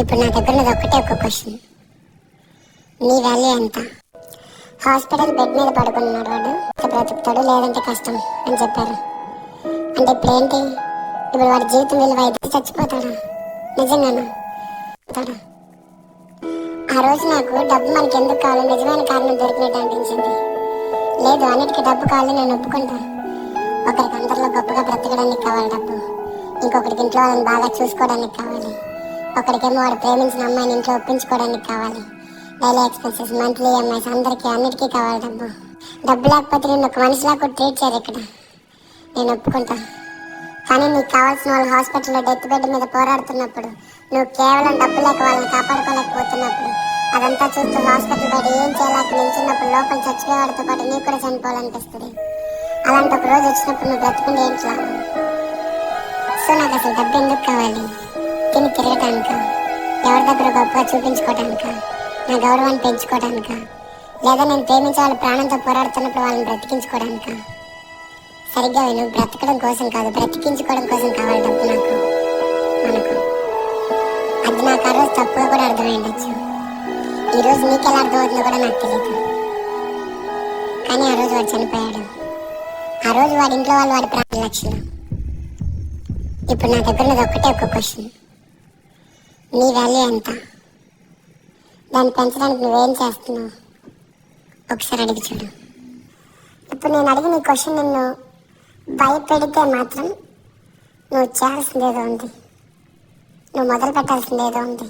ఇప్పుడు నా దగ్గర ఉన్నది ఒక్కటే ఒక్క క్వశ్చన్ నీ వాల్యూ ఎంత? హాస్పిటల్ బెడ్ మీద పడుకున్నాడు వాడు. బ్రతుకుతాడు? లేదంటే కష్టం అని చెప్పారు. అంటే ఇప్పుడు ఏంటి ఇప్పుడు వాడి జీవితం విలువ అయితే చచ్చిపోతాడా? నిజంగానా? ఆ రోజు నాకు డబ్బు మనకి ఎందుకు కావాలో? నిజమైన కారణం దొరికినట్టు అనిపించింది. లేదు అన్నిటికీ డబ్బు కావాలి నేను ఒప్పుకుంటా. ఒకరికి అందరిలో గొప్పగా బ్రతకడానికి కావాలి డబ్బు. ఇంకొకరికి ఇంట్లో వాళ్ళని బాగా చూసుకోవడానికి కావాలి. ఒకరికేమో వాడు ప్రేమించిన అమ్మాయిని ఇంట్లో ఒప్పించుకోవడానికి కావాలి. డైలీ ఎక్స్పెన్సెస్ మంత్లీ ఈఎంఐస్ అందరికీ అన్నిటికీ కావాలి డబ్బు. డబ్బు లేకపోతే నేను ఒక మనిషిలాగా ట్రీట్ చేయరు ఇక్కడ. నేను ఒప్పుకుంటా. కానీ నీకు కావాల్సిన వాళ్ళు హాస్పిటల్లో డెత్ బెడ్ మీద పోరాడుతున్నప్పుడు నువ్వు కేవలం డబ్బు లేక వాళ్ళని కాపాడుకోలేకపోతున్నప్పుడు అదంతా చూస్తూ హాస్పిటల్ బయట ఏం చేయలేక నిల్చున్నప్పుడు లోపల చచ్చిపోయేవాడితో పాటు నీకు కూడా చనిపోవాలనిపిస్తుంది. అలాంటి ఒక రోజు వచ్చినప్పుడు నువ్వు బ్రతుకుంటే ఏంటి సో నాకు అసలు డబ్బు ఎందుకు కావాలి? తిని తిరగటానిక? ఎవరి దగ్గర గొప్పగా చూపించుకోవటానిక నా గౌరవాన్ని పెంచుకోవటానిక లేదా నేను ప్రేమించే వాళ్ళ ప్రాణంతో పోరాడుతున్నప్పుడు వాళ్ళని బ్రతికించుకోవడానిక సరిగ్గా విను బ్రతకడం కోసం కాదు బ్రతికించుకోవడం కోసం కావాలి డబ్బు నాకు. మనకు. అది నాకు ఆ రోజు తప్పుగా కూడా అర్థమై ఉండొచ్చు ఈరోజు నీకు ఎలా అర్థమవుతుందో కూడా నాకు తెలియదు కానీ ఆ రోజు వాడు చనిపోయాడు. ఆ రోజు వాడి ఇంట్లో వాళ్ళు వాడి ప్రాణ లక్షణం. ఇప్పుడు నా దగ్గర ఉన్నది ఒక్కటే ఒక క్వశ్చన్. నీ వాల్యూ ఎంత? దాన్ని పెంచడానికి నువ్వేం చేస్తున్నావు? ఒకసారి అడిగి చూడు. ఇప్పుడు నేను అడిగిన ఈ క్వశ్చన్ నిన్ను భయపెడితే మాత్రం నువ్వు చేయాల్సింది ఏదో ఉంది. నువ్వు మొదలు పెట్టాల్సింది ఏదో ఉంది.